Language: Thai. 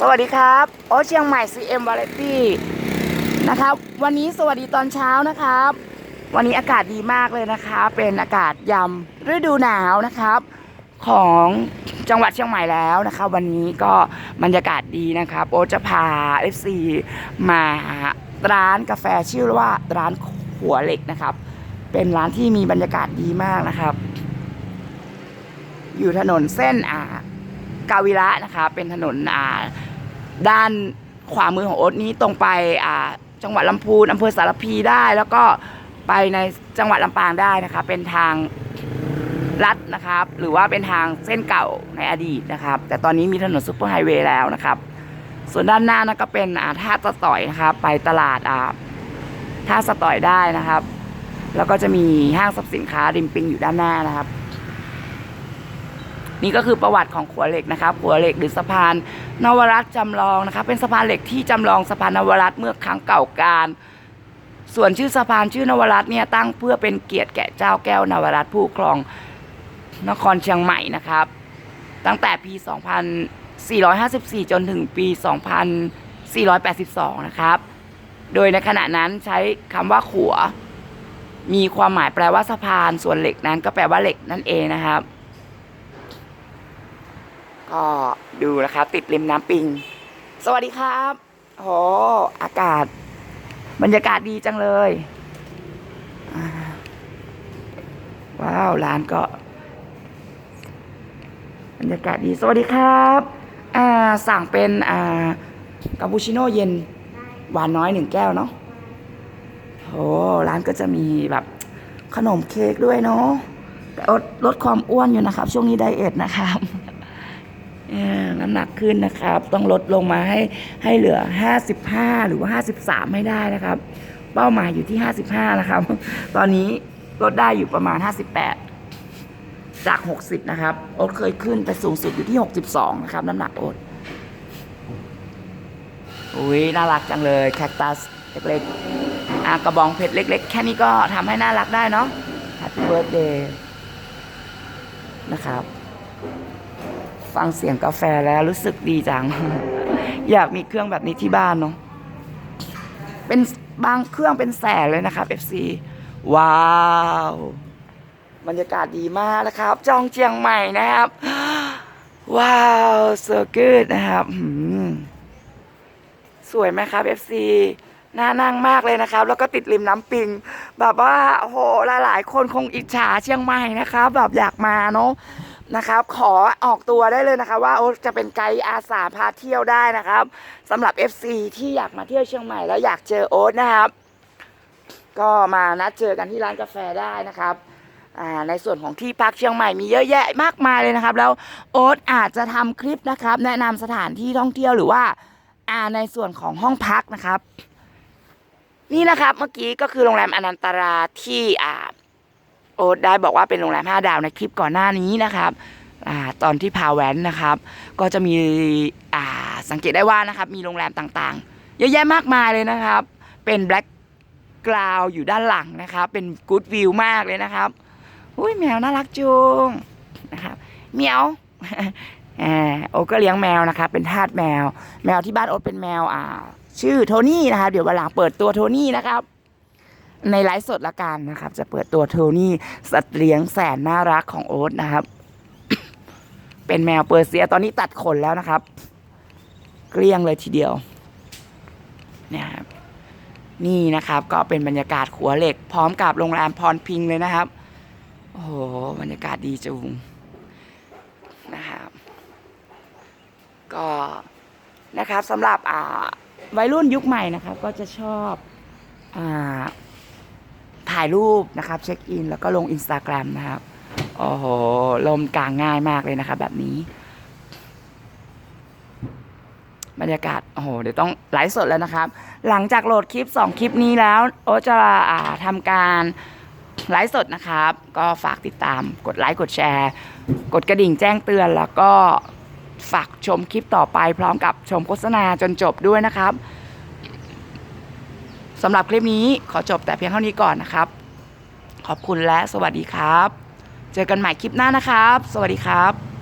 สวัสดีครับ โอเชียงใหม่ CM Variety นะครับ วันนี้สวัสดีตอนเช้านะครับ วันนี้อากาศดีมากเลยนะครับเป็นอากาศยำฤดูหนาวนะครับ ของจังหวัดเชียงใหม่แล้วนะครับวันนี้ก็บรรยากาศดีนะครับ โอจะพา FC มาร้านกาแฟชื่อว่าร้านหัวเหล็กนะครับ เป็นร้านที่มีบรรยากาศดีมากนะครับ อยู่ถนนเส้นอ่า กาวิระนะคะ เป็นถนนอ่าด้านขวามือของโอ๊ตนี้ตรงไปอ่าจังหวัดลำพูนอำเภอสารพีได้แล้วก็ไปในจังหวัดลำปางได้นะคะ เป็นทางลัดนะครับ หรือว่าเป็นทางเส้นเก่าในอดีตนะครับ แต่ตอนนี้มีถนนซุปเปอร์ไฮเวย์แล้วนะครับ ส่วนด้านหน้านั่นก็เป็นอ่าท่าสะต่อยนะครับ ไปตลาดอ่าท่าสะต่อยได้นะครับ แล้วก็จะมีห้างสรรพสินค้าริมปิงอยู่ด้านหน้านะครับ นี่ก็คือประวัติของขัวเหล็กนะครับขัวเหล็กหรือสะพานนวรัตจำลองนะครับเป็นสะพานเหล็กที่จำลองสะพานนวรัตเมื่อครั้งเก่าการส่วนชื่อสะพานชื่อนวรัตเนี่ยตั้งเพื่อเป็นเกียรติแก่เจ้าแก้วนวรัตผู้ครองนครเชียงใหม่นะครับ ตั้งแต่ปี 2454 จนถึงปี 2482 นะครับ โดยในขณะนั้นใช้คำว่าขัว มีความหมายแปลว่าสะพานส่วนเหล็กนั้นก็แปลว่าเหล็กนั่นเองนะครับ ก็ดูนะครับ ติดริมน้ำปิง สวัสดีครับโอ้อากาศ บรรยากาศดีจังเลย ว้าว ร้านก็ บรรยากาศดี สวัสดีครับอ่าสั่งเป็นอ่ากาปูชิโน่เย็นหวานน้อยหนึ่งแก้วเนาะโอ้ร้านก็จะมีแบบขนมเค้กด้วยเนาะแต่ลดลดความอ้วนอยู่นะครับ ช่วงนี้ไดเอทนะครับ น้ำหนักขึ้นนะครับ ต้องลดลงมาให้ให้เหลือ 55 หรือว่า 53 ไม่ได้นะครับ เป้าหมายอยู่ที่ 55 นะครับ ตอนนี้ลดได้อยู่ประมาณ 58 จาก 60 นะครับโอ๊ตเคยขึ้นไปสูงสุดอยู่ที่ 62 นะครับ น้ำหนักโอ๊ตอุ้ยน่ารักจังเลยแคคตัสเล็กๆอะกระบองเพชรเล็ก ๆ แค่นี้ก็ทำให้น่ารักได้เนาะ Happy Birthday นะครับ ฟังเสียงกาแฟแล้วรู้สึกดีจัง อยากมีเครื่องแบบนี้ที่บ้านเนาะเป็นบางเครื่องเป็นแสนเลยนะครับ FC ว้าวบรรยากาศดีมากนะครับ จองเจียงใหม่นะครับ ว้าว so good นะครับสวยไหมครับ FC น่านั่งมากเลยนะครับ แล้วก็ติดริมน้ำปิง แบบว่าโอ้โหหลายๆ คนคงอิจฉาเชียงใหม่นะครับ แบบอยากมาเนาะ นะครับ ขอออกตัวได้เลยนะคะว่าโอ๊ตจะเป็นไกด์อาสาพาเที่ยวได้นะครับสำหรับ FC ที่อยากมาเที่ยวเชียงใหม่แล้วอยากเจอโอ๊ตนะครับ ก็มานัดเจอกันที่ร้านกาแฟได้นะครับในส่วนของที่พักเชียงใหม่มีเยอะแยะมากมายเลยนะครับ แล้วโอ๊ตอาจจะทำคลิปนะครับ แนะนำสถานที่ท่องเที่ยวหรือว่าอ่าในส่วนของห้องพักนะครับ นี่นะครับเมื่อกี้ก็คือโรงแรมอนันตราที่อ่า โอ๊ตได้บอกว่าเป็นโรงแรม 5 ดาวในคลิปก่อนหน้านี้นะครับอตอนที่พาแว้นนะครับ ก็จะมีสังเกตได้ว่านะครับมีโรงแรมต่างๆ เยอะแยะมากมายเลยนะครับ เป็นแบล็กกราวอยู่ด้านหลังนะครับ เป็นกู๊ดวิวมากเลยนะครับอุ้ยแมวน่ารักจุงนะครับเหมียวโอ๊ก็เลี้ยงแมวนะครับ เป็นทาสแมว แมวที่บ้านโอ๊ตเป็นแมวอ่าชื่อโทนี่นะครับ เดี๋ยววันหลังเปิดตัวโทนี่นะครับ ในไลฟ์สดละกันนะครับ จะเปิดตัวโทนี่สัตว์เลี้ยงแสนน่ารักของโอ๊ตนะครับ เป็นแมวเปอร์เซียตอนนี้ตัดขนแล้วนะครับ เกลี้ยงเลยทีเดียวเนี่ยครับนี่นะครับ ก็เป็นบรรยากาศขัวเหล็ก พร้อมกับโรงแรมพรพิงเลยนะครับ โอ้โหบรรยากาศดีจุงนะครับก็นะครับสำหรับอ่าวัยรุ่นยุคใหม่นะครับ ก็จะชอบอ่า ถ่ายรูปนะครับ เช็คอิน แล้วก็ลงอินสตาแกรมนะครับ โอ้โห ลมกลางง่ายมากเลยนะครับแบบนี้ บรรยากาศ โอ้โห เดี๋ยวต้องไลฟ์สดแล้วนะครับ หลังจากโหลดคลิป 2 คลิปนี้แล้ว โอจะอ่าทำการไลฟ์สดนะครับ ก็ฝากติดตามกดไลค์กดแชร์ กดกระดิ่งแจ้งเตือนแล้วก็ฝากชมคลิปต่อไปพร้อมกับชมโฆษณาจนจบด้วยนะครับ สำหรับคลิปนี้ขอจบแต่เพียงเท่านี้ก่อนนะครับ ขอบคุณและสวัสดีครับ เจอกันใหม่คลิปหน้านะครับ สวัสดีครับ